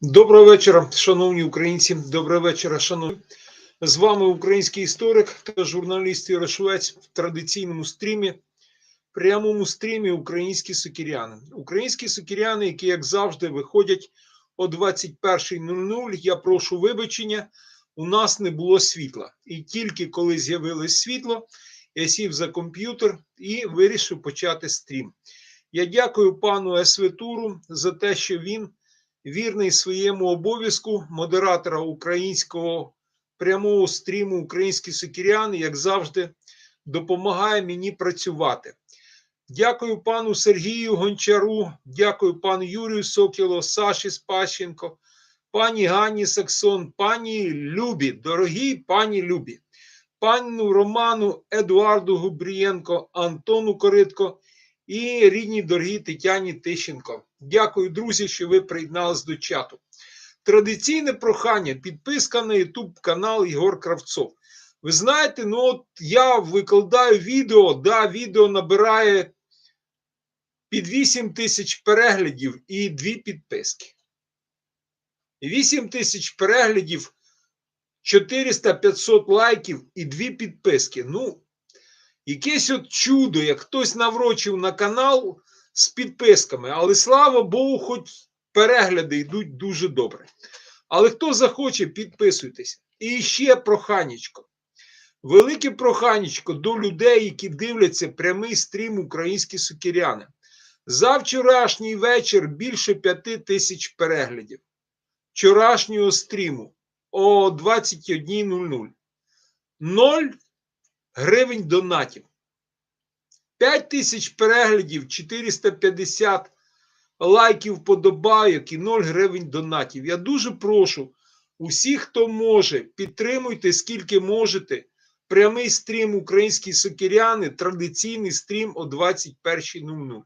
Доброго вечора, шановні українці. Доброго вечора, шановні. З вами український історик та журналіст Ярошвець в традиційному стрімі, прямому стрімі Українські сокіряни. Українські сокіряни, які, як завжди, виходять о 21.00. Я прошу вибачення. У нас не було світла. І тільки коли з'явилось світло, я сів за комп'ютер і вирішив почати стрім. Я дякую пану Есветуру за те, що він вірний своєму обов'язку модератора українського прямого стріму Українські сокіряни, як завжди, допомагає мені працювати. Дякую пану Сергію Гончару, дякую пану Юрію Сокіло, Саші Спащенко, пані Ганні Саксон, пані Любі, дорогі пані Любі, пану Роману Едуарду Губрієнко, Антону Коритко і рідній дорогій Тетяні Тищенко. Дякую, друзі, що ви приєднались до чату. Традиційне прохання, підписка на YouTube канал Ігор Кравцов. Ви знаєте, ну от я викладаю відео, да, відео набирає під 8 тисяч переглядів і дві підписки. 8 тисяч переглядів, 400-500 лайків і дві підписки. Ну, якесь от чудо, як хтось наврочив на канал з підписками, але слава Богу, хоч перегляди йдуть дуже добре. Але хто захоче, підписуйтесь. І ще проханечко. Велике проханечко до людей, які дивляться прямий стрім українські сукіряни. За вчорашній вечір більше п'яти тисяч переглядів. Вчорашнього стріму о 21.00. 0 гривень донатів. 5 тисяч переглядів, 450 лайків подобайок і 0 гривень донатів. Я дуже прошу усіх, хто може, підтримуйте скільки можете. Прямий стрім Українські сокиряни, традиційний стрім о 21.00.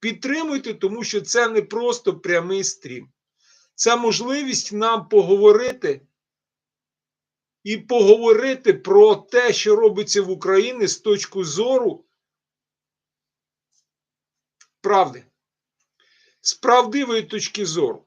Підтримуйте, тому що це не просто прямий стрім. Це можливість нам поговорити і поговорити про те, що робиться в Україні з точки зору правди, з правдивої точки зору.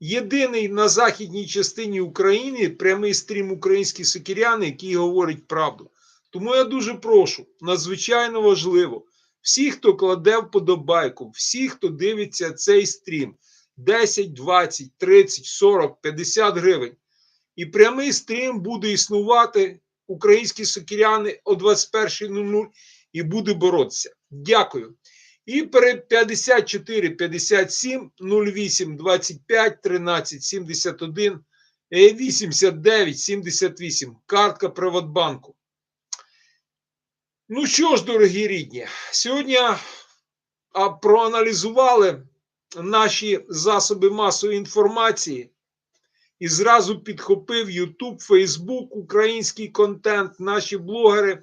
Єдиний на західній частині України прямий стрім українські сокіряни, який говорить правду. Тому я дуже прошу, надзвичайно важливо, всі, хто кладе вподобайку, всі, хто дивиться цей стрім, 10, 20, 30, 40, 50 гривень. І прямий стрім буде існувати українські сокіряни о 21.00 і буде боротися. Дякую. І перед 54 57 08 25 13 71 89 78. Картка Приватбанку. Ну що ж, дорогі рідні, сьогодні проаналізували наші засоби масової інформації і зразу підхопив YouTube, Facebook, український контент, наші блогери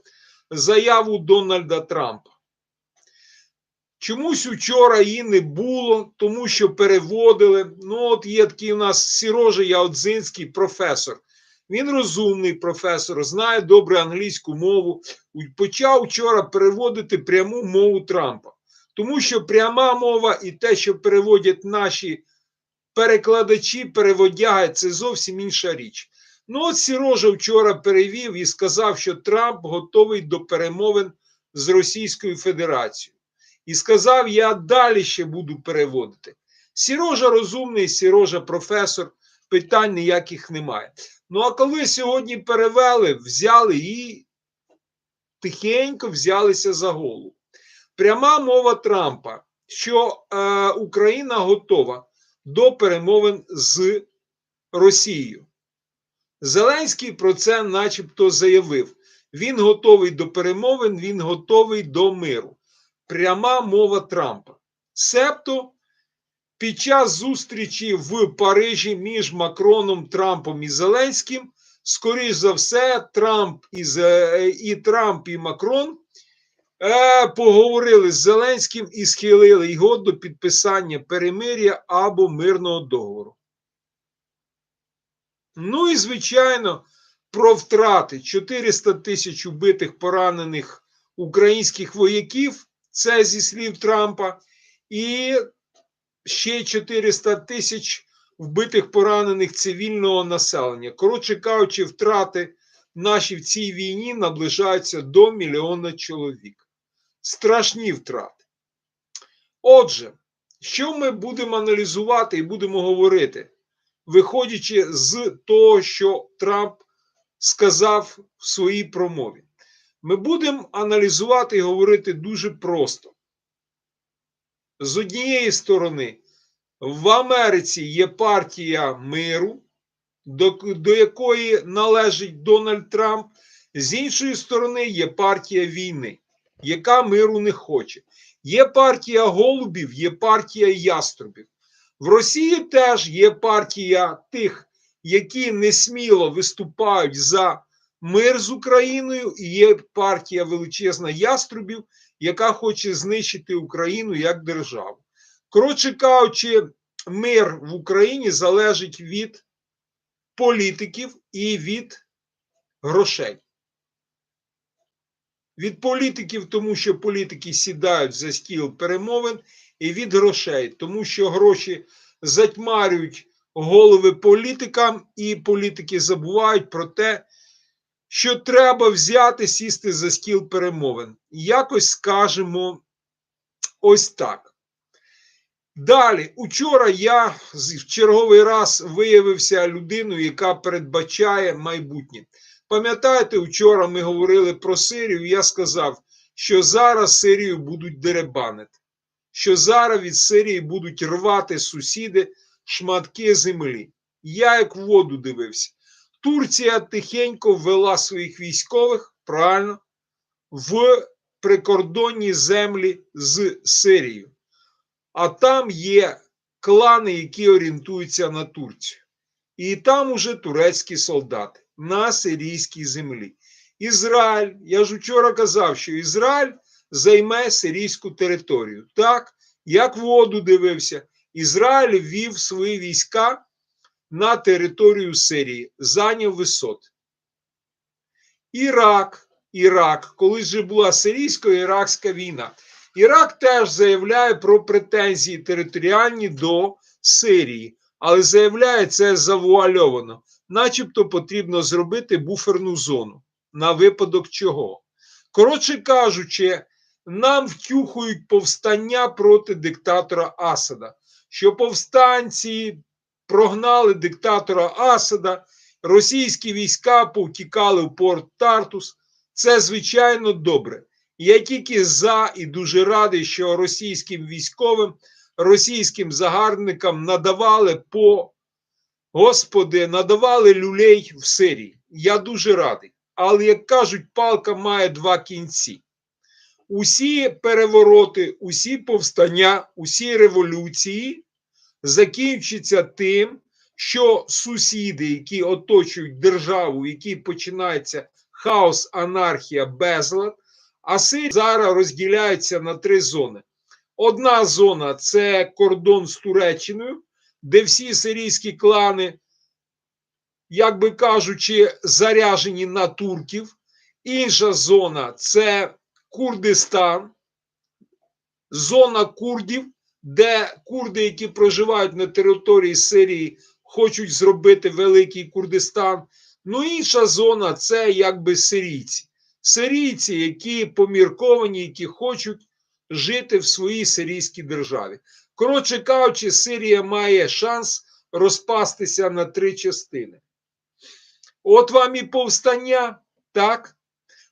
заяву Дональда Трампа. Чомусь вчора її не було, тому що переводили. Ну, от є такий у нас Сірожа Яодзинський професор. Він розумний професор, знає добре англійську мову. Почав вчора переводити пряму мову Трампа. Тому що пряма мова і те, що переводять наші перекладачі, переводяги, це зовсім інша річ. Ну, от Сірожа вчора перевів і сказав, що Трамп готовий до перемовин з Російською Федерацією. І сказав, я далі ще буду переводити. Сірожа розумний, Сірожа професор, питань ніяких немає. Ну, а коли сьогодні перевели, взяли і тихенько взялися за голову. Пряма мова Трампа, що е, Україна готова до перемовин з Росією. Зеленський про це начебто заявив. Він готовий до перемовин, він готовий до миру. Пряма мова Трампа. Себто під час зустрічі в Парижі між Макроном, Трампом і Зеленським, скоріш за все, Трамп і, і Трамп і Макрон поговорили з Зеленським і схилили його до підписання перемир'я або мирного договору. Ну і, звичайно, про втрати 400 тисяч убитих поранених українських вояків. Це зі слів Трампа, і ще 400 тисяч вбитих поранених цивільного населення. Коротше кажучи, втрати наші в цій війні наближаються до мільйона чоловік. Страшні втрати. Отже, що ми будемо аналізувати і будемо говорити, виходячи з того, що Трамп сказав в своїй промові? Ми будемо аналізувати і говорити дуже просто. З однієї сторони, в Америці є партія миру, до, до якої належить Дональд Трамп. З іншої сторони, є партія війни, яка миру не хоче. Є партія голубів, є партія яструбів. В Росії теж є партія тих, які несміло виступають за мир з Україною, і є партія величезна яструбів, яка хоче знищити Україну як державу. Коротше кажучи, мир в Україні залежить від політиків і від грошей. Від політиків, тому що політики сідають за стіл перемовин, і від грошей, тому що гроші затьмарюють голови політикам, і політики забувають про те, що треба взяти сісти за стіл перемовин. Якось скажемо ось так. Далі, учора я в черговий раз виявився людиною, яка передбачає майбутнє. Пам'ятаєте, вчора ми говорили про Сирію, і я сказав, що зараз Сирію будуть деребанити, що зараз від Сирії будуть рвати сусіди шматки землі. Я як в воду дивився. Турція тихенько ввела своїх військових правильно в прикордонні землі з Сирією. А там є клани, які орієнтуються на Турцію. І там уже турецькі солдати на сирійській землі. Ізраїль, я ж вчора казав, що Ізраїль займе сирійську територію. Так, як воду дивився, Ізраїль ввів свої війська на територію Сирії, зайняв висот. Ірак, Ірак, коли вже була сирійсько-іракська війна. Ірак теж заявляє про претензії територіальні до Сирії, але заявляє це завуальовано, начебто потрібно зробити буферну зону. На випадок чого? Коротше кажучи, нам втюхують повстання проти диктатора Асада, що повстанці прогнали диктатора Асада, російські війська повтікали в порт Тартус. Це звичайно добре. Я тільки за і дуже радий, що російським військовим, російським загарбникам надавали по господи, надавали люлей в Сирії. Я дуже радий. Але як кажуть, палка має два кінці. Усі перевороти, усі повстання, усі революції закінчаться тим, що сусіди, які оточують державу, в якій починається хаос, анархія, безлад, а Сирія зараз розділяється на три зони. Одна зона це кордон з Туреччиною, де всі сирійські клани, як би кажучи, заряжені на турків. Інша зона це Курдистан, зона курдів, де курди, які проживають на території Сирії, хочуть зробити Великий Курдистан. Ну, інша зона це якби сирійці. Сирійці, які помірковані, які хочуть жити в своїй сирійській державі. Коротше кажучи, Сирія має шанс розпастися на три частини. От вам і повстання, так?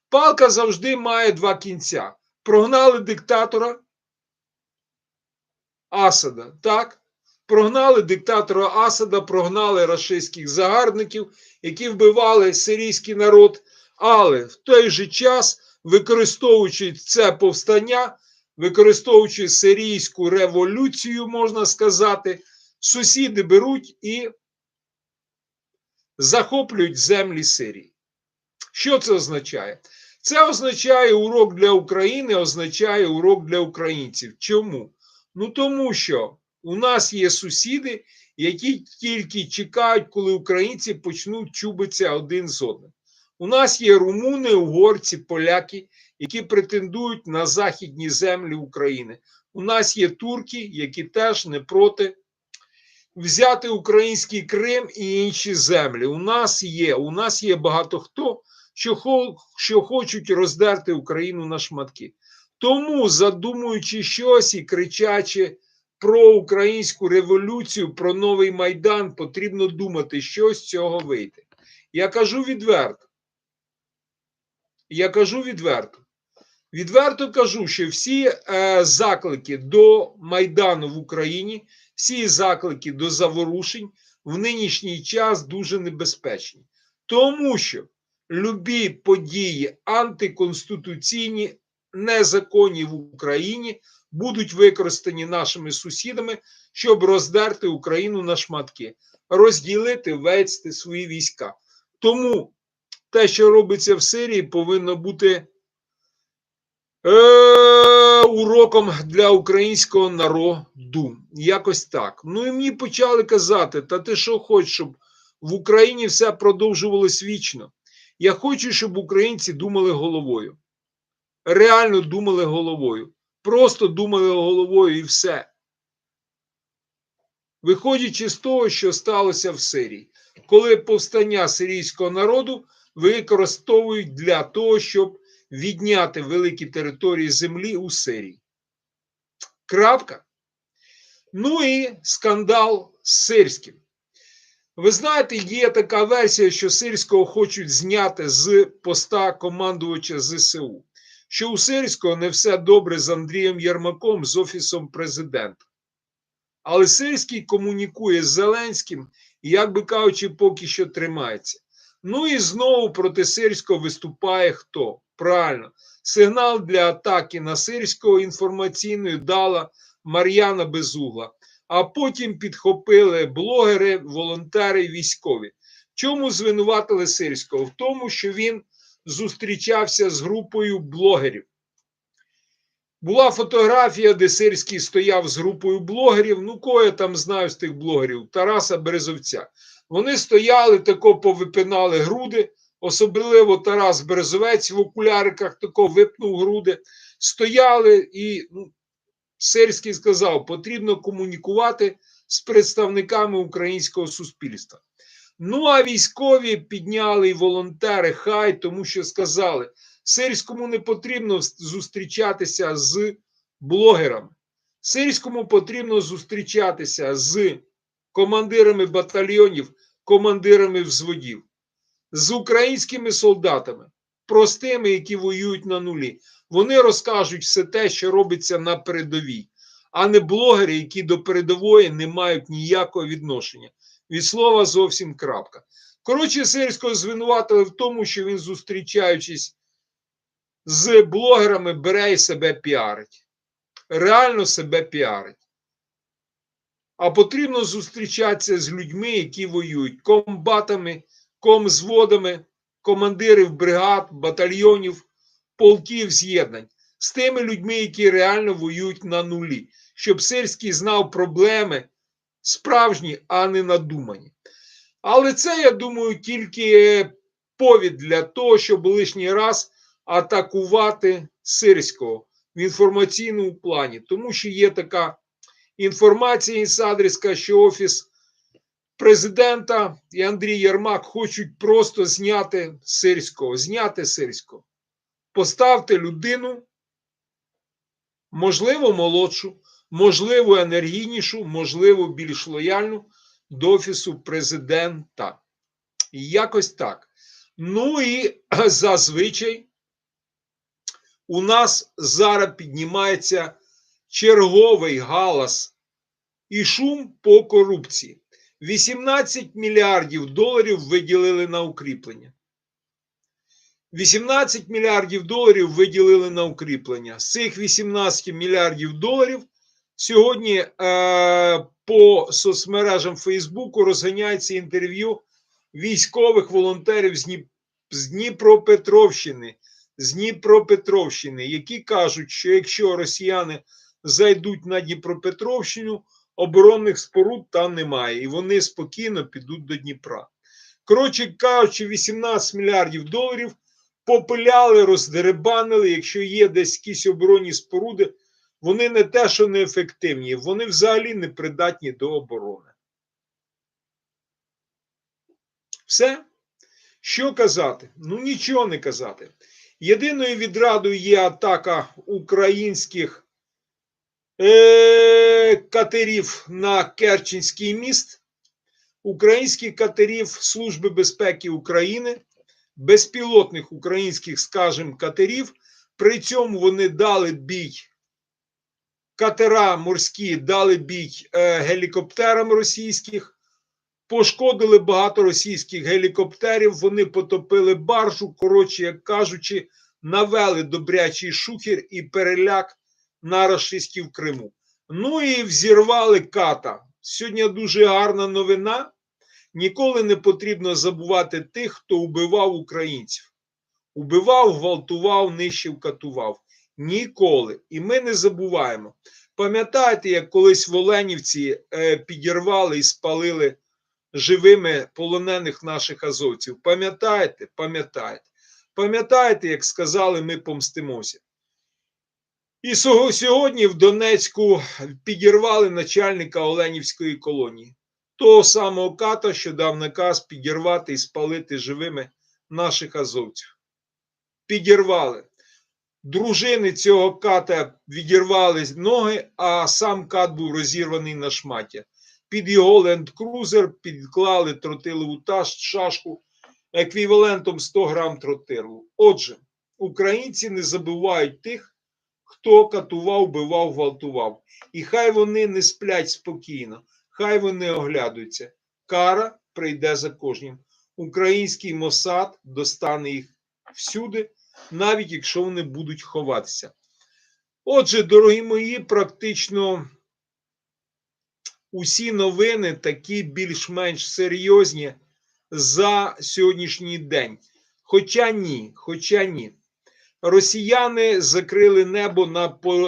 Палка завжди має два кінця. Прогнали диктатора Асада, так? Прогнали диктатора Асада, прогнали рашистських загарбників, які вбивали сирійський народ. Але в той же час, використовуючи це повстання, використовуючи сирійську революцію, можна сказати, сусіди беруть і захоплюють землі Сирії. Що це означає? Це означає урок для України, означає урок для українців. Чому? Ну тому що у нас є сусіди, які тільки чекають, коли українці почнуть чубитися один з одним. У нас є румуни, угорці, поляки, які претендують на західні землі України. У нас є турки, які теж не проти взяти український Крим і інші землі. У нас є, у нас є багато хто, що, що хочуть роздерти Україну на шматки. Тому, задумуючи щось і кричачи про українську революцію, про новий майдан, потрібно думати, що з цього вийде. Я кажу відверто. Я кажу відверто. Відверто кажу, що всі е, заклики до Майдану в Україні, всі заклики до заворушень в нинішній час дуже небезпечні. Тому що любі події антиконституційні, незаконні в Україні будуть використані нашими сусідами, щоб роздерти Україну на шматки, розділити, ввести свої війська. Тому те, що робиться в Сирії, повинно бути е, уроком для українського народу. Якось так. Ну і мені почали казати: та ти що хочеш, щоб в Україні все продовжувалось вічно? Я хочу, щоб українці думали головою. Реально думали головою. Просто думали головою і все. Виходячи з того, що сталося в Сирії, коли повстання сирійського народу використовують для того, щоб відняти великі території землі у Сирії. Крапка. Ну і скандал з сирським. Ви знаєте, є така версія, що сирського хочуть зняти з поста командувача ЗСУ, що у сирського не все добре з Андрієм Єрмаком з Офісом президента. Але Сирський комунікує з Зеленським і, як би кажучи, поки що тримається. Ну і знову проти Сирського виступає хто? Правильно, сигнал для атаки на Сирського інформаційною дала Мар'яна Безугла, а потім підхопили блогери, волонтери, військові. Чому звинуватили Сирського? В тому, що він зустрічався з групою блогерів. Була фотографія, де Сирський стояв з групою блогерів. Ну, кого я там знаю з тих блогерів, Тараса Березовця. Вони стояли, тако повипинали груди, особливо Тарас Березовець в окуляриках тако випнув груди. Стояли і ну, Сирський сказав, потрібно комунікувати з представниками українського суспільства. Ну, а військові підняли і волонтери хай, тому що сказали, Сирському не потрібно зустрічатися з блогерами. Сирському потрібно зустрічатися з командирами батальйонів, командирами взводів, з українськими солдатами, простими, які воюють на нулі. Вони розкажуть все те, що робиться на передовій, а не блогери, які до передової не мають ніякого відношення. Від слова зовсім крапка. Коротше, Сирського звинуватили в тому, що він, зустрічаючись з блогерами, бере і себе піарить. Реально себе піарить. А потрібно зустрічатися з людьми, які воюють, комбатами, комзводами, командирів бригад, батальйонів, полків з'єднань, з тими людьми, які реально воюють на нулі, щоб Сирський знав проблеми справжні, а не надумані. Але це, я думаю, тільки повід для того, щоб лишній раз атакувати Сирського в інформаційному плані, тому що є така інформація інсадрівська, що Офіс президента і Андрій Єрмак хочуть просто зняти Сирського, зняти Сирського. Поставте людину, можливо, молодшу, можливо, енергійнішу, можливо, більш лояльну до Офісу президента. Якось так. Ну і зазвичай у нас зараз піднімається черговий галас і шум по корупції. 18 мільярдів доларів виділили на укріплення. 18 мільярдів доларів виділили на укріплення. З цих 18 мільярдів доларів сьогодні е, по соцмережам Фейсбуку розганяється інтерв'ю військових волонтерів з, Дніпропетровщини, з Дніпропетровщини, які кажуть, що якщо росіяни зайдуть на Дніпропетровщину, оборонних споруд там немає, і вони спокійно підуть до Дніпра. Коротше кажучи, 18 мільярдів доларів попиляли, роздеребанили. Якщо є десь якісь оборонні споруди, Вони не те, що неефективні, вони взагалі не придатні до оборони. Все. Що казати? Ну нічого не казати. Єдиною відрадою є атака українських катерів на Керченський міст, українських катерів Служби безпеки України, безпілотних українських, скажімо, катерів. При цьому вони дали бій. Катера морські, дали бій е- гелікоптерам російських. Пошкодили багато російських гелікоптерів, вони потопили баржу, коротше, як кажучи, навели добрячий шухер і переляк на рашистів в Криму. Ну і взірвали ката. Сьогодні дуже гарна новина. Ніколи не потрібно забувати тих, хто убивав українців. Убивав, гвалтував, нищив, катував. Ніколи. І ми не забуваємо. Пам'ятаєте, як колись в Оленівці е, підірвали і спалили живими полонених наших азовців. Пам'ятаєте? Пам'ятаєте. Пам'ятаєте, як сказали, ми помстимося. І сьогодні в Донецьку підірвали начальника Оленівської колонії, того самого ката, що дав наказ підірвати і спалити живими наших азовців. Підірвали. Дружини цього ката відірвали ноги, а сам кат був розірваний на шматі під його ленд-крузер підклали тротилову шашку еквівалентом 100 грам тротилу. Отже, українці не забувають тих, хто катував, бивав, гвалтував. І хай вони не сплять спокійно, хай вони оглядаються. Кара прийде за кожним. Український Мосад достане їх всюди, навіть якщо вони будуть ховатися. Отже, дорогі мої, практично усі новини такі більш-менш серйозні за сьогоднішній день. Хоча ні, хоча ні. Росіяни закрили небо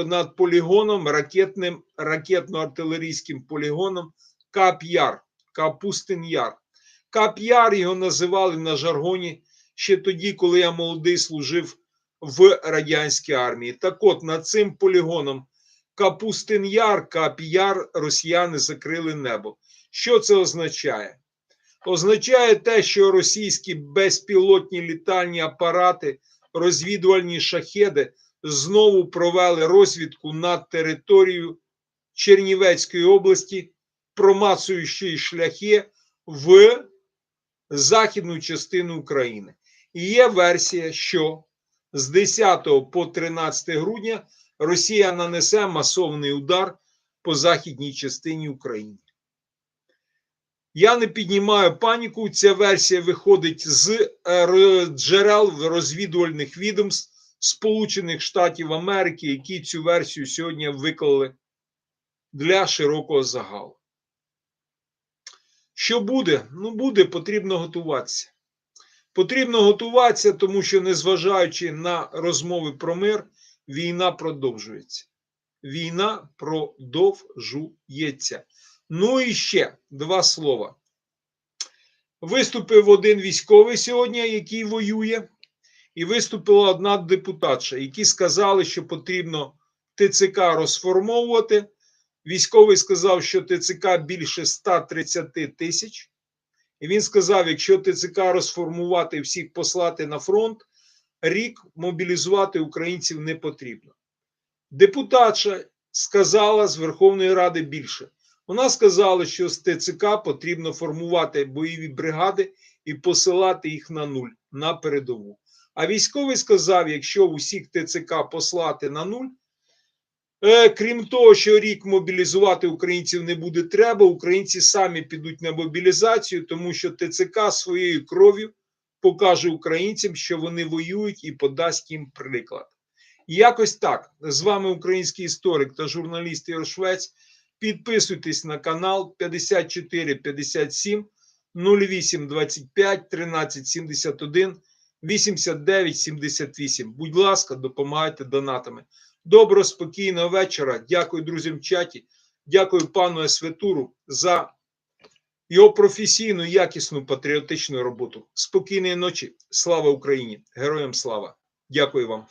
над полігоном ракетним ракетно-артилерійським полігоном Кап-Яр, Капустин-Яр. Кап-Яр його називали на жаргоні ще тоді, коли я молодий служив в радянській армії. Так от над цим полігоном Капустин Яр, Кап'яр росіяни закрили небо. Що це означає? Означає те, що російські безпілотні літальні апарати, розвідувальні шахеди знову провели розвідку над територією Чернівецької області, промацуючи шляхи в західну частину України. І є версія, що з 10 по 13 грудня Росія нанесе масовний удар по західній частині України. Я не піднімаю паніку. Ця версія виходить з е, джерел розвідувальних відомств Сполучених Штатів Америки, які цю версію сьогодні виклали для широкого загалу. Що буде? Ну, буде, потрібно готуватися. Потрібно готуватися, тому що, незважаючи на розмови про мир, війна продовжується. Війна продовжується. Ну і ще два слова. Виступив один військовий сьогодні, який воює, і виступила одна депутатша, які сказали, що потрібно ТЦК розформовувати. Військовий сказав, що ТЦК більше 130 тисяч. І він сказав: якщо ТЦК розформувати всіх послати на фронт, рік мобілізувати українців не потрібно. Депутатша сказала з Верховної Ради більше. Вона сказала, що з ТЦК потрібно формувати бойові бригади і посилати їх на нуль на передову. А військовий сказав: якщо усіх ТЦК послати на нуль, е, крім того, що рік мобілізувати українців не буде треба, українці самі підуть на мобілізацію, тому що ТЦК своєю кров'ю покаже українцям, що вони воюють, і подасть їм приклад. Якось так. З вами український історик та журналіст Ігор. Підписуйтесь на канал 54 57 08 25 13 71 89 78. Будь ласка, допомагайте донатами. Доброго, спокійного вечора. Дякую друзям в чаті. Дякую пану Есветуру за його професійну, якісну патріотичну роботу. Спокійної ночі. Слава Україні! Героям слава! Дякую вам.